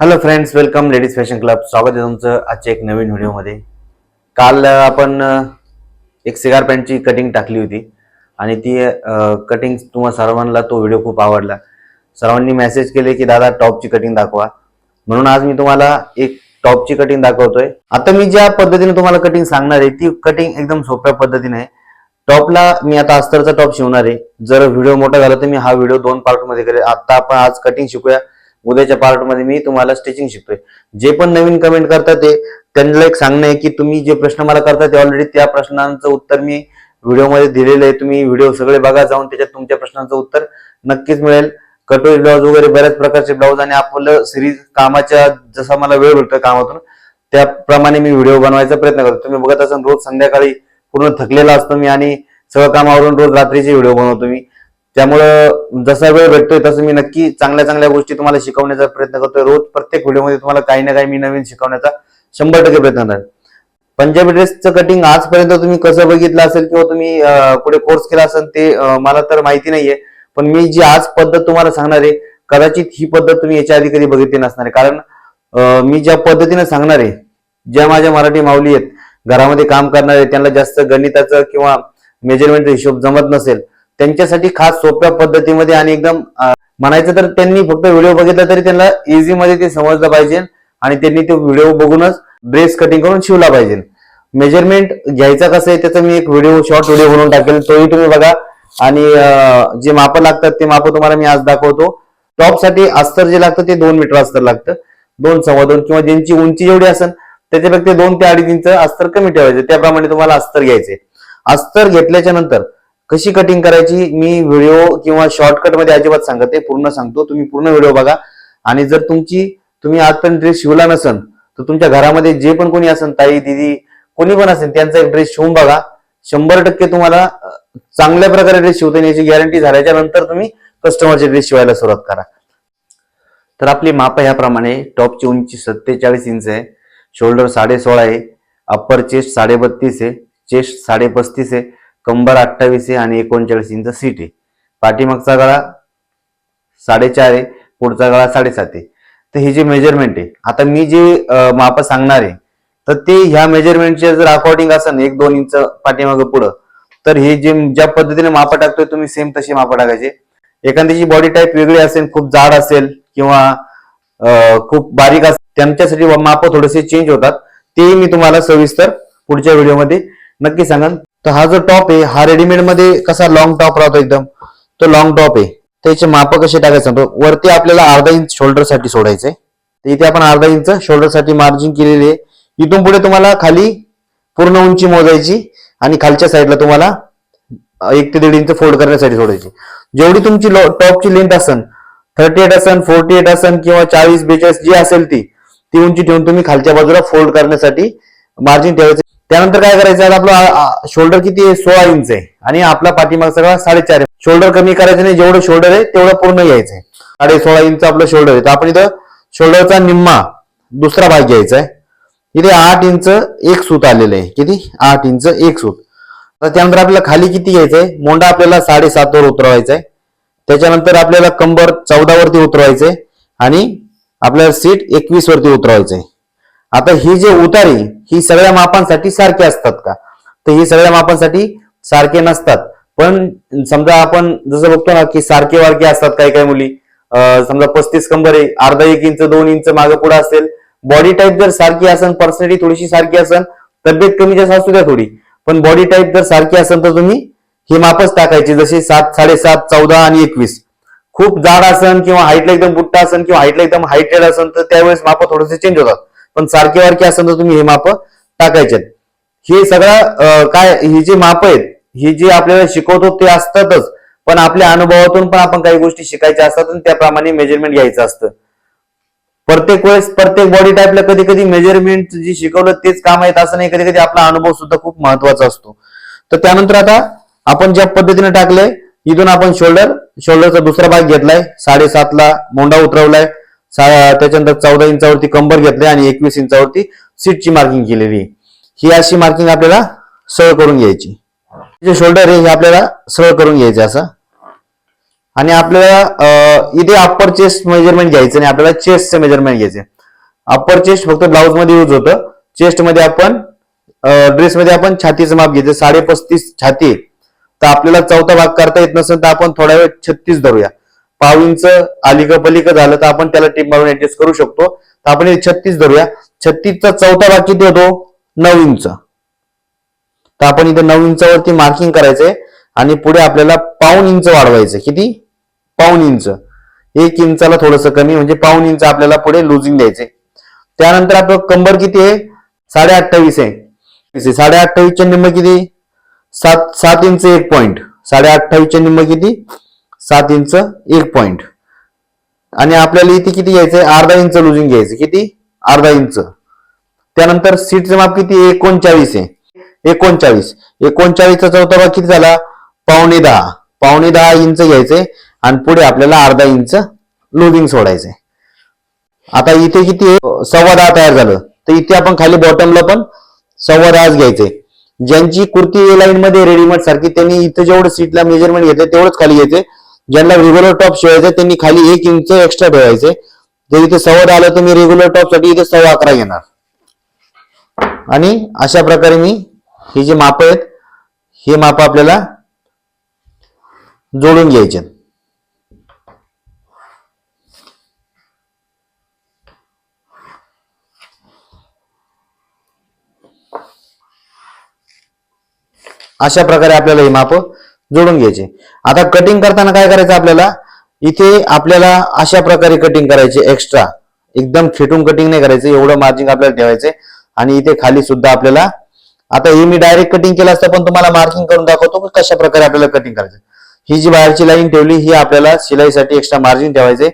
Hello friends welcome ladies fashion club स्वागत आहे तुमचं आजच्या एक नवीन व्हिडिओमध्ये काल आपण एक सिगार पॅन्टची कटिंग टाकली होती. आणि ती कटिंग तुम्हा सर्वांना तो व्हिडिओ खूप आवडला. सर्वांनी मेसेज केले की दादा टॉपची कटिंग दाखवा. म्हणून आज मी तुम्हाला एक टॉपची कटिंग दाखवतोय. आता मी ज्या पद्धतीने तुम्हाला कटिंग सांगणार आहे ती कटिंग एकदम सोप्या पद्धतीने आहे. टॉपला मी आता अस्तरचा टॉप शिवणार आहे. जर व्हिडिओ मोठा झाला तर मी हा व्हिडिओ दोन पार्टमध्ये करेल. आता आपण आज कटिंग शिकूया. उद्याच्या पार्टमध्ये मी तुम्हाला स्टिचिंग शिकतोय. जे पण नवीन कमेंट करतात ते त्यांना एक सांगणं आहे की तुम्ही जे प्रश्न मला करता ते ऑलरेडी त्या प्रश्नांचं उत्तर मी व्हिडिओमध्ये दिलेलं आहे. तुम्ही व्हिडिओ सगळे बघा जाऊन त्याच्यात तुमच्या प्रश्नांचं उत्तर नक्कीच मिळेल. कटोरी ब्लाऊज वगैरे बऱ्याच प्रकारचे ब्लाऊज आणि आपलं सिरीज कामाच्या जसा मला वेळ भेटतो कामातून त्याप्रमाणे मी व्हिडिओ बनवायचा प्रयत्न करतो. तुम्ही बघत असाल रोज संध्याकाळी पूर्ण थकलेला असतो मी आणि सगळं कामावरून रोज रात्रीचे व्हिडिओ बनवतो मी. त्यामुळं जसा वेळ भेटतोय तसं मी नक्की चांगल्या चांगल्या गोष्टी तुम्हाला शिकवण्याचा प्रयत्न करतोय. रोज प्रत्येक व्हिडिओमध्ये तुम्हाला काही ना काही मी नवीन शिकवण्याचा शंभर टक्के प्रयत्न करणार पंजाबी ड्रेसचं कटिंग आजपर्यंत तुम्ही कसं बघितलं असेल किंवा तुम्ही कुठे कोर्स केला असेल ते मला तर माहिती नाहीये. पण मी जी आज पद्धत तुम्हाला सांगणार आहे कदाचित ही पद्धत तुम्ही याच्या आधी कधी बघितली नसणार आहे. कारण मी ज्या पद्धतीने सांगणार आहे ज्या माझ्या मराठी माऊली आहेत घरामध्ये काम करणारे त्यांना जास्त गणिताचं किंवा मेजरमेंटचा हिशोब जमत नसेल त्यांच्यासाठी खास सोप्या पद्धतीमध्ये आणि एकदम म्हणायचं तर त्यांनी फक्त व्हिडिओ बघितला तरी त्यांना इझी मध्ये ते समजलं पाहिजे आणि त्यांनी तो व्हिडिओ बघूनच ड्रेस कटिंग करून शिवला पाहिजे. मेजरमेंट घ्यायचा कसं आहे त्याचा मी एक व्हिडिओ शॉर्ट व्हिडिओ बनवून टाकेल. तोही तुम्ही बघा. आणि जे माप लागतात ते माप तुम्हाला मी आज दाखवतो. टॉपसाठी अस्तर जे लागतं ते दोन मीटर अस्तर लागतं. दोन सव्वा दोन किंवा ज्यांची उंची जेवढी असेल त्याच्यापेक्षा दोन ते अडीच इंच अस्तर कमी ठेवायचे. त्याप्रमाणे तुम्हाला अस्तर घ्यायचे अस्तर घेतल्याच्या नंतर कशी कटिंग करायची मी व्हिडिओ किंवा शॉर्टकटमध्ये अजिबात सांगत आहे पूर्ण सांगतो. तुम्ही पूर्ण व्हिडिओ बघा. आणि जर तुमची तुम्ही आजपर्यंत ड्रेस शिवला नसन तर तुमच्या घरामध्ये जे पण कोणी असेल ताई दिदी कोणी पण असेल त्यांचा एक ड्रेस शिवून बघा. शंभर टक्के तुम्हाला चांगल्या प्रकारे ड्रेस शिवता येईल याची गॅरंटी झाल्याच्यानंतर तुम्ही कस्टमरचे ड्रेस शिवायला सुरुवात करा. तर आपली माप ह्याप्रमाणे टॉपची उंची सत्तेचाळीस इंच आहे शोल्डर साडे सोळा आहे अप्पर चेस्ट साडे बत्तीस आहे चेस्ट साडे पस्तीस आहे कंबर अठ्ठावीस आहे आणि एकोणचाळीस इंच सीट आहे. पाठीमागचा गळा साडेचार आहे पुढचा गळा साडेसात आहे. तर हे जे मेजरमेंट आहे आता मी जे माप सांगणार आहे तर ते ह्या मेजरमेंटचे जर अकॉर्डिंग असेल एक दोन इंच पाठीमागं पुढं तर हे जे ज्या पद्धतीने माप टाकतोय तुम्ही सेम तशी माप टाकायचे. एखाद्याची बॉडी टाईप वेगळी असेल खूप जाड असेल किंवा खूप बारीक असेल त्यांच्यासाठी माप थोडेसे चेंज होतात. तेही मी तुम्हाला सविस्तर पुढच्या व्हिडिओमध्ये नक्की सांगेन. तर हा जो टॉप आहे हा रेडीमेडमध्ये कसा लॉंग टॉप राहतो एकदम? तो लॉंग टॉप आहे. त्याचे माप कसे टाकायचं? वरती आपल्याला अर्धा इंच शोल्डरसाठी सोडायचंय तर इथे आपण अर्धा इंच शोल्डरसाठी मार्जिन केलेली आहे. इथून पुढे तुम्हाला खाली पूर्ण उंची मोजायची आणि खालच्या साईडला तुम्हाला एक ते दीड इंच फोल्ड करण्यासाठी सोडायची जेवढी तुमची टॉपची लेंथ असेल थर्टी एट असेल फोर्टी एट असेल किंवा चाळीस बेचाळीस जी असेल ती ती उंची ठेवून तुम्ही खालच्या बाजूला फोल्ड करण्यासाठी मार्जिन ठेवायचं. त्यानंतर काय करायचं आहे? आपलं शोल्डर किती आहे? सोळा इंच आहे. आणि आपला पाठीमाग सगळा साडेचार आहे. शोल्डर कमी करायचं नाही. जेवढं शोल्डर आहे तेवढं पूर्ण घ्यायचं आहे. साडे सोळा इंच आपलं शोल्डर आहे. तर आपण इथं शोल्डरचा निम्मा दुसरा भाग घ्यायचा आहे. इथे आठ इंच एक सूत आलेलं आहे. किती? आठ इंच एक सूत. तर त्यानंतर आपल्याला खाली किती घ्यायचं आहे? मोंडा आपल्याला साडेसात वर उतरवायचा आहे. त्याच्यानंतर आपल्याला कंबर चौदा वरती उतरवायचंय आणि आपल्याला सीट एकवीस वरती उतरवायचंय आता ही जे उतारी ही सगळ्या मापांसाठी सारखे असतात का? तर ही सगळ्या मापांसाठी सारखे नसतात. पण समजा आपण जसं बघतो ना की सारखे वारखे असतात काही काही मुली. समजा पस्तीस कंबर आहे अर्धा एक इंच दोन इंच मागे पुढे असेल. बॉडी टाईप जर सारखी असेल पर्सनॅलिटी थोडीशी सारखी असेल तब्येत कमी जास्त असू द्या थोडी. पण बॉडी टाईप जर सारखी असेल तर तुम्ही ही मापच टाकायची जशी सात साडेसात चौदा आणि एकवीस. खूप जाड असन किंवा हाईटला एकदम बुट्टा असन किंवा हाईटला एकदम हायटेड असन तर त्यावेळेस माप थोडेसे चेंज होतात. पण सारखे वारखे असेल तर तुम्ही हे माप टाकायचे हे सगळं काय ही जी माप आहेत ही जी आपल्याला शिकवतो ते असतातच. पण आपल्या अनुभवातून पण आपण काही गोष्टी शिकायच्या असतात आणि त्याप्रमाणे मेजरमेंट घ्यायचं असतं. प्रत्येक वेळेस प्रत्येक बॉडी टाईपला कधी कधी मेजरमेंट जी शिकवलं तेच काम आहेत असं नाही. कधी कधी आपला अनुभव सुद्धा खूप महत्त्वाचा असतो. तर त्यानंतर आता आपण ज्या पद्धतीने टाकलंय इथून आपण शोल्डर शोल्डरचा दुसरा भाग घेतलाय. साडेसातला मोंडा उतरवलाय. त्याच्यानंतर चौदा इंचावरती कंबर घेतले आणि एकवीस इंचावरती सीटची मार्किंग केलेली आहे. ही अशी मार्किंग आपल्याला सरळ करून घ्यायची. जे शोल्डर आहे हे आपल्याला सरळ करून घ्यायचे असं. आणि आपल्याला इथे अप्पर चेस्ट मेजरमेंट घ्यायचं आणि आपल्याला चेस्टचं मेजरमेंट घ्यायचं. अप्पर चेस्ट फक्त ब्लाऊजमध्ये यूज होतं. चेस्टमध्ये आपण ड्रेस मध्ये आपण छातीचं माप घ्यायचं साडे पस्तीस छाती. तर आपल्याला चौथा भाग करता येत नसेल तर आपण थोडा वेळ छत्तीस धरूया. पाव इंच अलिक पलिक झालं तर आपण त्याला टिप मारून ऍडजस्ट करू शकतो. तर आपण छत्तीस धरूया. छत्तीसचा चौथा भाग किती होतो नऊ इंच. तर आपण इथे नऊ इंचावरती मार्किंग करायचंय आणि पुढे आपल्याला पाऊन इंच वाढवायचं किती? पाऊन इंच. एक इंचाला थोडस कमी म्हणजे पाऊन इंच आपल्याला पुढे लुजिंग द्यायचे त्यानंतर आपलं कंबर किती आहे? साडे अठ्ठावीस आहे. साडे अठ्ठावीसच्या निम्म किती? सात सात इंच एक पॉइंट साडे अठ्ठावीसच्या निम्म किती? सात इंच एक पॉइंट आणि आपल्याला इथे किती घ्यायचंय? अर्धा इंच लुजिंग घ्यायचं. किती? अर्धा इंच. त्यानंतर सीटचं माप किती? एकोणचाळीस आहे. एकोणचाळीस. एकोणचाळीसचा चौथा भाग किती झाला? पावणे दहा. पावणे दहा इंच घ्यायचे आणि पुढे आपल्याला अर्धा इंच लोदिंग सोडायचंय. आता इथे किती सव्वा दहा तयार झालं. तर इथे आपण खाली बॉटमला पण सव्वा दहाच घ्यायचे ज्यांची कुर्ती ए लाईन मध्ये रेडीमेड सारखी त्यांनी इथे जेवढं सीटला मेजरमेंट घेतलं तेवढंच खाली घ्यायचे ज्यांना रेग्युलर टॉप शिवायचे त्यांनी खाली एक इंच एक्स्ट्रा ठेवायचे. जर इथे सव्वा दहा आलं तर मी रेग्युलर टॉपसाठी इथे सव्वा अकरा घेणार. आणि अशा प्रकारे मी ही जी माप आहेत हे माप आपल्याला जोडून घ्यायचे अशा प्रकारे आपल्याला ही माप जोडून घ्यायचे. आता कटिंग करताना काय करायचं आपल्याला? इथे आपल्याला अशा प्रकारे कटिंग करायचे एक्स्ट्रा एकदम खेटून कटिंग नाही करायचं एवढं मार्जिन आपल्याला ठेवायचे. आणि इथे खाली सुद्धा आपल्याला आता हे मी डायरेक्ट कटिंग केलं असतं पण तुम्हाला मार्किंग करून दाखवतो की कशा प्रकारे आपल्याला कटिंग करायचं. ही जी बाहेरची लाईन ठेवली ही आपल्याला शिलाईसाठी एक्स्ट्रा मार्जिन ठेवायचे.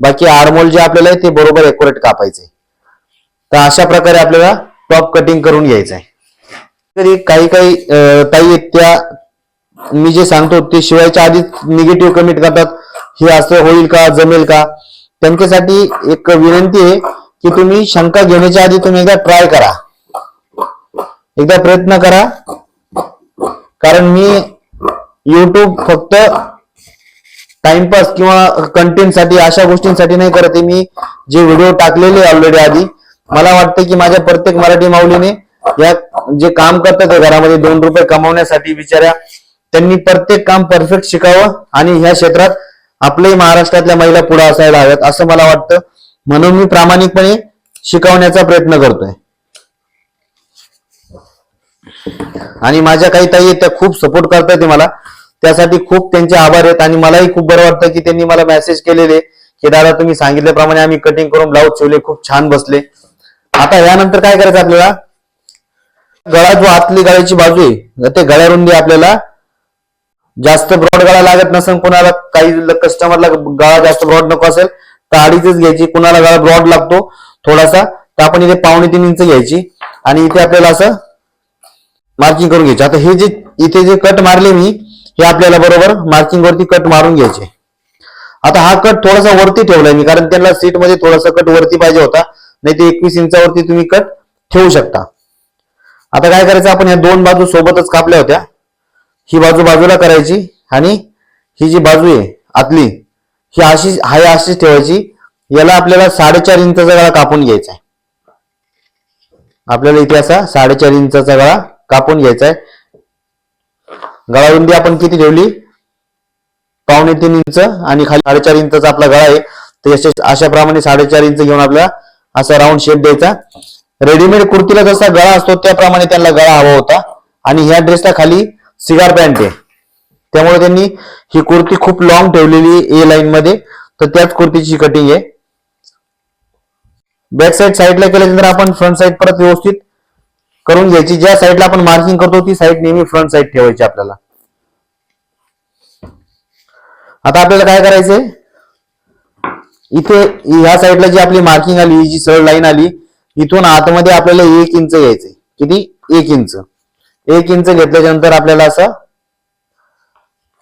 बाकी आर्मोल जे आपल्याला आहे ते बरोबर एक्युरेट कापायचे. तर अशा प्रकारे आपल्याला टॉप कटिंग करून घ्यायचं आहे तरी काही काही ताई आहेत त्या मी जे सांगतो ते शिवायच्या आधीच निगेटिव्ह कमेंट करतात हे असं होईल का जमेल का? त्यांच्यासाठी एक विनंती आहे की तुम्ही शंका घेण्याच्या आधी तुम्ही एकदा ट्राय करा. एकदा प्रयत्न करा. कारण मी युट्यूब फक्त टाइमपास किंवा कंटेंटसाठी अशा गोष्टींसाठी नाही करत मी जे व्हिडिओ टाकलेले ऑलरेडी आधी मला वाटतं की माझ्या प्रत्येक मराठी माऊलीने या जे काम करतात घरामध्ये दोन रुपये कमावण्यासाठी बिचाऱ्या त्यांनी प्रत्येक काम परफेक्ट शिकावं आणि ह्या क्षेत्रात आपल्याही महाराष्ट्रातल्या महिला पुढे असायला हव्यात असं मला वाटतं. म्हणून मी प्रामाणिकपणे शिकवण्याचा प्रयत्न करतोय. आणि माझ्या काही ताई आहेत त्या खूप सपोर्ट करतात ते मला. त्यासाठी खूप त्यांचे आभार आहेत आणि मलाही खूप बरं वाटतं की त्यांनी मला मेसेज केलेले. की दादा तुम्ही सांगितल्याप्रमाणे आम्ही कटिंग करून ब्लाऊज शिवले खूप छान बसले. आता यानंतर काय करायचं आपल्याला? गळा जो आतली गळ्याची बाजू आहे ते गळ्या रुंदी आपल्याला जास्त ब्रॉड गळा लागत नसेल कोणाला काही कस्टमरला गळा जास्त ब्रॉड नको असेल तर अडीचच घ्यायची. कुणाला गळा ब्रॉड लागतो थोडासा तर आपण इथे पावणे तीन इंच घ्यायची. आणि इथे आपल्याला असं मार्किंग करून घ्यायची. आता हे जे इथे जे कट मारले मी हे आपल्याला बरोबर मार्किंग वरती कट मारून घ्यायचे. आता हा कट थोडासा वरती ठेवलाय मी कारण त्यांना सीटमध्ये थोडासा कट वरती पाहिजे होता. नाही ते एकवीस इंचावरती तुम्ही कट ठेवू शकता. आता काय करायचं आपण या दोन बाजू सोबतच कापल्या होत्या. ही बाजू बाजूला करायची आणि ही जी बाजू आहे आतली ही अशी हाय अशीच ठेवायची. याला आपल्याला साडेचार इंचाचा गळा कापून घ्यायचा आहे. आपल्याला इथे असा साडेचार इंचाचा गळा कापून घ्यायचा आहे. गळा आपण किती ठेवली? पावणे तीन इंच आणि खाली साडेचार इंचाचा आपला गळा आहे. तर अशा अशा प्रमाणे साडेचार इंच घेऊन आपल्याला असा राऊंड शेप द्यायचा. रेडीमेड कुर्तीला जसा गळा असतो त्याप्रमाणे त्यांना गळा हवा होता. आणि ह्या ड्रेसला खाली सिगार पॅन्ट आहे. त्यामुळे त्यांनी ही कुर्ती खूप लॉंग ठेवलेली ए लाईन मध्ये. तर त्याच कुर्तीची कटिंग आहे. बॅक साईड साईडला केल्यानंतर आपण फ्रंट साईड परत व्यवस्थित करून घ्यायची. ज्या साईडला आपण मार्किंग करतो ती साईड नेहमी फ्रंट साईड ठेवायची आपल्याला. आता आपल्याला काय करायचंय? इथे ह्या साईडला जी आपली मार्किंग आली जी सरळ लाईन आली इथून आतमध्ये आपल्याला एक इंच घ्यायचंय किती? एक इंच. एक इंच घेतल्याच्या नंतर आपल्याला असं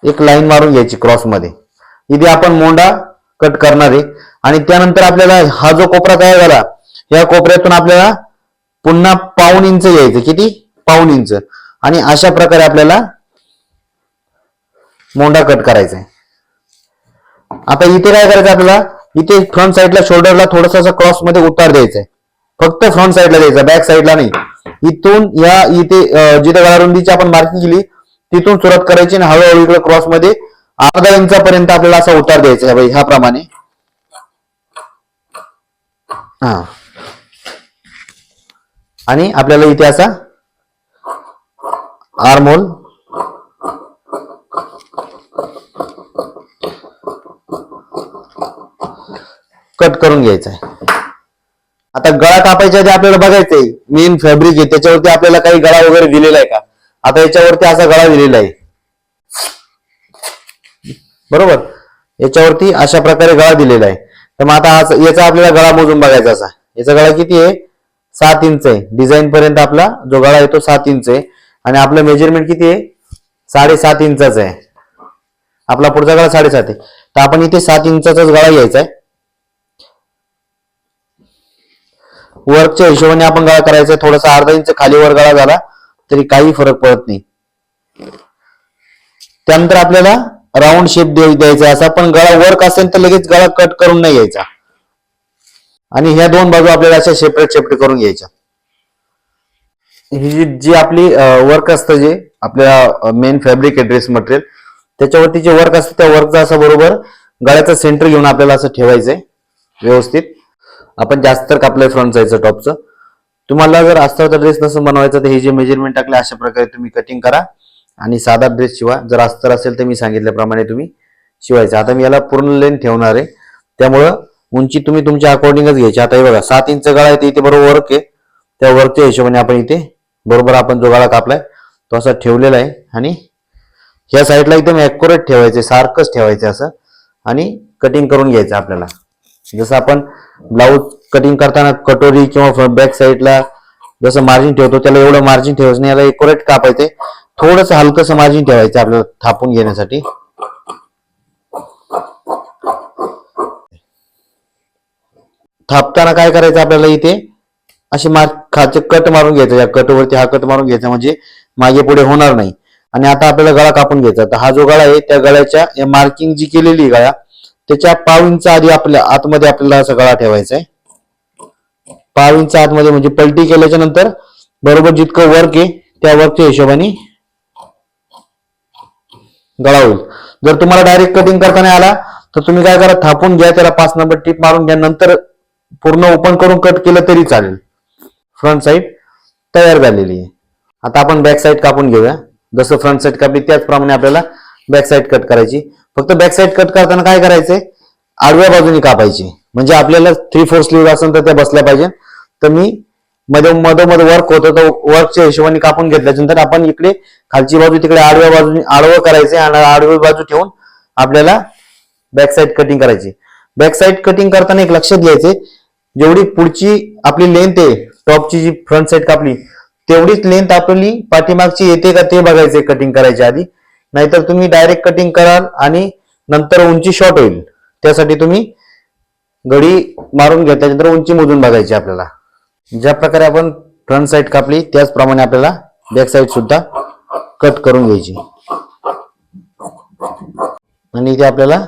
एक लाईन मारून घ्यायची क्रॉसमध्ये. इथे आपण मोंडा कट करणार आहे. आणि त्यानंतर आपल्याला हा जो कोपरा तयार झाला या कोपऱ्यातून आपल्याला पुन्हा पाऊन इंच यायचं किती? पाऊन इंच. आणि अशा प्रकारे आपल्याला मोंडा कट करायचा आहे. आता इथे काय करायचं आपल्याला? इथे फ्रंट साईडला शोल्डरला थोडस असं क्रॉसमध्ये उतार द्यायचा आहे. फक्त फ्रंट साईडला द्यायचा बॅक साईडला नाही. इथून या इथे जिथे गळारुंदीची आपण मार्किंग केली तिथून सुरुवात करायची आणि हळूहळू इकडे क्रॉसमध्ये अर्धा इंचापर्यंत आपल्याला असा उतार द्यायचा आहे ह्या प्रमाणे हा. आणि आपल्याला इथे असा आर्मोल कट करून घ्यायचा आहे. आता गळा कापायच्या आधी आपल्याला बघायचंय. मेन फॅब्रिक आहे त्याच्यावरती आपल्याला काही गळा वगैरे दिलेला आहे का? आता याच्यावरती असा गळा दिलेला आहे. बरोबर? याच्यावरती अशा प्रकारे गळा दिलेला आहे. तर मग आता याचा आपल्याला गळा मोजून बघायचा असा. याचा गळा किती आहे? सात इंच आहे. डिझाईन पर्यंत आपला जो गळा आहे तो सात इंच आहे. आणि आपलं मेजरमेंट किती आहे? साडेसात इंचाचा आहे. आपला पुढचा गळा साडेसात आहे. तर आपण इथे सात इंचाचाच गळा घ्यायचा आहे. वर्कच्या हिशोबाने आपण गळा करायचा थोडासा अर्धा इंच खाली वर गळा झाला तरी काही फरक पडत नाही. त्यानंतर आपल्याला राऊंड शेप द्यायचा असा पण गळा वर्क असेल तर लगेच गळा कट करून नाही यायचा आणि ह्या दोन बाजू आपल्याला अशा सेपरेट सेपरेट करून घ्यायच्या. ही जी जी आपली वर्क असतं जे आपल्या मेन फॅब्रिक आहे ड्रेस मटेरियल त्याच्यावरती जे वर्क असतं त्या वर्कचा असं बरोबर गळ्याचं सेंटर घेऊन आपल्याला असं ठेवायचंय व्यवस्थित. आपण जास्त तर कापलंय फ्रंट जायचं टॉपचं तुम्हाला जर अस्तरचा ड्रेस नसून बनवायचा तर हे जे मेजरमेंट टाकले अशा प्रकारे तुम्ही कटिंग करा. आणि साधा ड्रेस शिवा. जर अस्तर असेल तर मी सांगितल्याप्रमाणे तुम्ही शिवायचं. आता मी याला पूर्ण लेन ठेवणार आहे. त्यामुळं उंची तुम्ही तुमच्या अकॉर्डिंगच घ्यायची. आता हे बघा सात इंच गळा आहे ते इथे बरोबर वर्क आहे. त्या वर्कच्या हिशोबाने आपण इथे बरोबर आपण जो गळा कापलाय तो असा ठेवलेला आहे. आणि ह्या साईडला एकदम ॲक्युरेट ठेवायचे सारखंच ठेवायचं असं. आणि कटिंग करून घ्यायचं आपल्याला. जसं आपण ब्लाऊज कटिंग करताना कटोरी किंवा बॅक साईडला जसं मार्जिन ठेवतो त्याला एवढं मार्जिन ठेवायचं नाही. याला एकोरेट कापायचे. थोडस हलकंसं मार्जिन ठेवायचं आपल्याला थापून घेण्यासाठी. थापताना काय करायचं आपल्याला इथे? असे मार खाचे कट मारून घ्यायचं. या कटवरती हा कट मारून घ्यायचा म्हणजे मागे पुढे होणार नाही. आणि आता आपल्याला गळा कापून घ्यायचा. तर हा जो गळा आहे त्या गळ्याच्या या मार्किंग जी केलेली आहे गळा त्याच्या पाव आधी आपल्या आतमध्ये आपल्याला असा गळा ठेवायचा आहे. पाव आतमध्ये म्हणजे पलटी केल्याच्यानंतर बरोबर जितकं वर्क आहे त्या वर्कच्या हिशोबाने गळा होईल. जर तुम्हाला डायरेक्ट कटिंग करताना आला तर तुम्ही काय करा थापून घ्या त्याला पाच नंबर टीप मारून घ्या नंतर पूर्ण ओपन करून कट केलं तरी चालेल. फ्रंट साईड तयार झालेली आहे. आता आपण बॅक साईड कापून घेऊया. जसं फ्रंट साईड कापली त्याचप्रमाणे आपल्याला बॅक साईड कट करायची. फक्त बॅक साईड कट करताना काय करायचंय? आडव्या बाजूने कापायची. म्हणजे आपल्याला थ्री फोर स्लीव असेल तर त्या बसल्या पाहिजे. तर मी मध्ये मधोमध वर्क होतो तर वर्कच्या हिशोबाने कापून घेतल्याच्यानंतर आपण इकडे खालची बाजू तिकडे आडव्या बाजूने आडवं करायचे आणि आडवी बाजू ठेवून आपल्याला बॅक साईड कटिंग करायची. बॅक साईड कटिंग करताना एक लक्षात घ्यायचे जेवढी पुढची आपली लेंथ आहे टॉपची जी फ्रंट साईड कापली तेवढीच लेंथ आपली पाठीमागची येते का ते बघायचे कटिंग करायच्या आधी. नाहीतर तुम्ही डायरेक्ट कटिंग कराल आणि नंतर उंची शॉर्ट होईल. त्यासाठी तुम्ही गडी मारून घेतल्यानंतर उंची मोजून बघायची आपल्याला. ज्या प्रकारे आपण फ्रंट साईड कापली त्याचप्रमाणे आपल्याला बॅक साईड सुद्धा कट करून घ्यायची. आणि इथे आपल्याला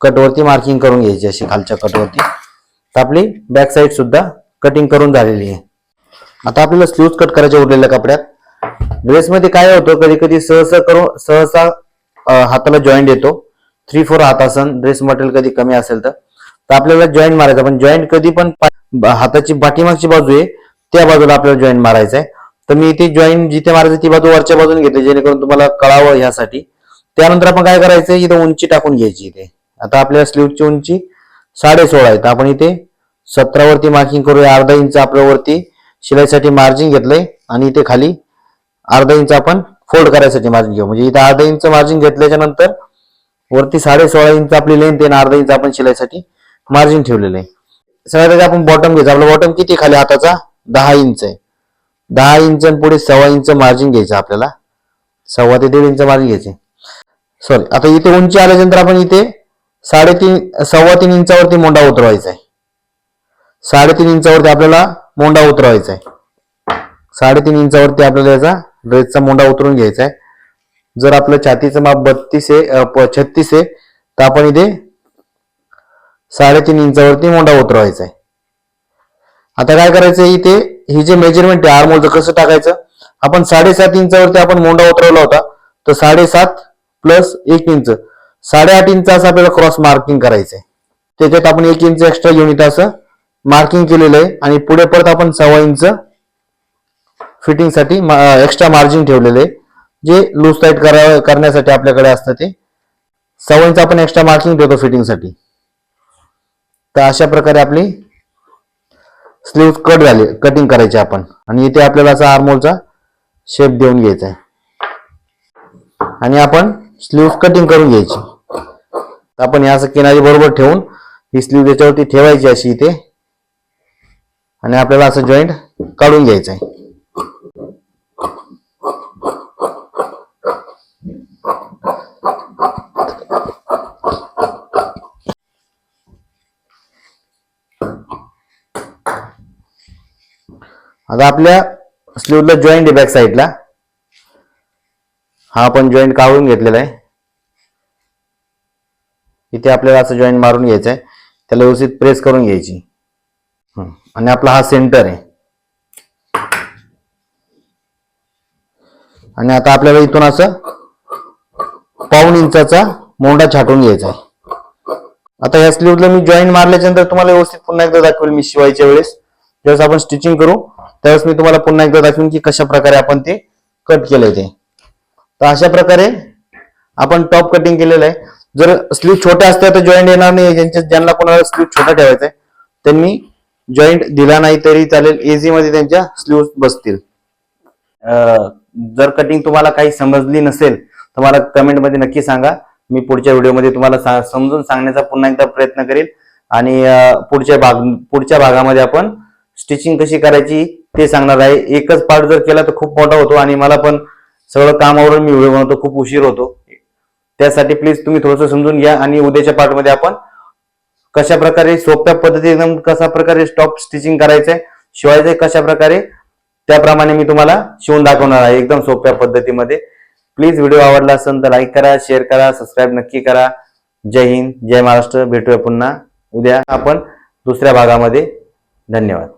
कटवरती मार्किंग करून घ्यायची अशी खालच्या कटवरती तर आपली बॅक साईड सुद्धा कटिंग करून झालेली आहे. आता आपल्याला स्लीव्ह कट करायच्या उरलेल्या कपड्यात ड्रेसमध्ये काय होतं कधी कधी सहसा करून सहसा हाताला जॉईंट येतो. थ्री फोर हात असन ड्रेस मटेरियल कधी कमी असेल तर. तर आपल्याला जॉईंट मारायचा पण जॉईंट कधी पण हाताची पाठीमागची बाजू आहे त्या बाजूला आपल्याला जॉईंट मारायचा आहे. तर मी इथे जॉईंट जिथे मारायचं ती बाजू वरच्या बाजूने घेतली जेणेकरून तुम्हाला कळावं ह्यासाठी. त्यानंतर आपण काय करायचं इथं उंची टाकून घ्यायची इथे. आता आपल्या स्लीवची उंची साडे सोळा आहे तर आपण इथे सतरावरती मार्किंग करूया. अर्धा इंच आपल्यावरती शिलाईसाठी मार्जिन घेतलंय आणि इथे खाली अर्धा इंच आपण फोल्ड करायसाठी मार्जिन घेऊ. म्हणजे इथे अर्धा इंच मार्जिन घेतल्याच्या नंतर वरती साडे सोळा इंच आपली लेंथ आहे अर्धा इंच आपण शिलाईसाठी मार्जिन ठेवलेलं आहे. सगळ्यात आपण बॉटम घ्यायचं. आपला बॉटम किती खाली? हाताचा दहा इंच आहे. दहा इंच आणि पुढे सव्वा इंच मार्जिन घ्यायचं आपल्याला. सव्वा ते दीड इंच मार्जिन घ्यायचे. सॉरी आता इथे उंची आल्यानंतर आपण इथे साडेतीन सव्वा तीन इंचावरती मोंडा उतरवायचा आहे. साडेतीन इंचावरती आपल्याला मोंडा उतरवायचा आहे. साडेतीन इंचावरती आपल्याला याचा ड्रेसचा मोंडा उतरून घ्यायचा आहे. जर आपलं छातीचं माप बत्तीस आहे छत्तीस आहे तर आपण इथे साडेतीन इंचावरती मोंडा उतरवायचा आहे. आता काय करायचं इथे? ही जे मेजरमेंट आहे आरमोलचं कसं टाकायचं? आपण साडेसात इंचावरती आपण मोंडा उतरवला होता तर साडेसात प्लस एक इंच. साडेआठ इंच असं आपल्याला क्रॉस मार्किंग करायचंय त्याच्यात आपण एक इंच एक्स्ट्रा युनिट असं मार्किंग केलेलं आहे. आणि पुढे परत आपण सव्वा इंच फिटिंगसाठी एक्स्ट्रा मार्जिन ठेवलेले. जे लूज टाईट करा करण्यासाठी आपल्याकडे असतं ते. सवयींचं आपण एक्स्ट्रा मार्किंग ठेवतो फिटिंगसाठी तर अशा प्रकारे आपली स्लीव्ह कट झाले. कटिंग करायची आपण. आणि इथे आपल्याला असा आर्मोलचा शेप देऊन घ्यायचा आहे. आणि आपण स्लीव्ह कटिंग करून घ्यायची. तर आपण या असं किनारी बरोबर ठेवून ही स्लीव्ह त्याच्यावरती ठेवायची अशी इथे. आणि आपल्याला असं जॉईंट काढून घ्यायचं आहे. आता आपल्या स्लीवला जॉईंट आहे बॅक साईडला हा आपण जॉईंट काढून घेतलेला आहे. इथे आपल्याला असं जॉईंट मारून घ्यायचं आहे त्याला व्यवस्थित प्रेस करून घ्यायची. आणि आपला हा सेंटर आहे. आणि आता आपल्याला इथून असं पाऊन इंचाचा मोंडा छाटून घ्यायचा आहे. आता या स्लीवला मी जॉईंट मारल्याच्या नंतर तुम्हाला व्यवस्थित पुन्हा एकदा दाखवेल मी शिवायच्या वेळेस. ज्यावेळेस आपण स्टिचिंग करू त्यावेळेस मी तुम्हाला पुन्हा एकदा दाखवून की कशा प्रकारे आपण ते कट केलंय ते. तर अशा प्रकारे आपण टॉप कटिंग केलेलं आहे. जर स्लीव छोट्या असत्या तर जॉईंट येणार नाही. ज्यांच्या ज्यांना कोणाला स्लीव छोटा ठेवायचा आहे त्यांनी जॉईंट दिला नाही तरी चालेल. एझी मध्ये त्यांच्या स्लीव बसतील. जर कटिंग तुम्हाला काही समजली नसेल तर मला कमेंटमध्ये नक्की सांगा. मी पुढच्या व्हिडिओमध्ये तुम्हाला समजून सांगण्याचा पुन्हा एकदा प्रयत्न करेल आणि पुढच्या भाग पुढच्या भागामध्ये आपण स्टिचिंग कशी करायची ते सांगणार आहे. एकच पार्ट जर केला तर खूप मोठा होतो आणि मला पण सगळं कामावरून मी व्हिडिओ बनवतो खूप उशीर होतो. त्यासाठी प्लीज तुम्ही थोडंसं समजून घ्या आणि उद्याच्या पार्टमध्ये आपण कशा प्रकारे सोप्या पद्धतीने कशा प्रकारे स्टॉप स्टिचिंग करायचंय शिवायचंय कशा प्रकारे त्याप्रमाणे मी तुम्हाला शिवून दाखवणार आहे एकदम सोप्या पद्धतीमध्ये. प्लीज व्हिडिओ आवडला असेल तर लाईक करा शेअर करा सबस्क्राईब नक्की करा. जय हिंद जय महाराष्ट्र. भेटूया पुन्हा उद्या. आपण दुसऱ्या भागामध्ये. धन्यवाद.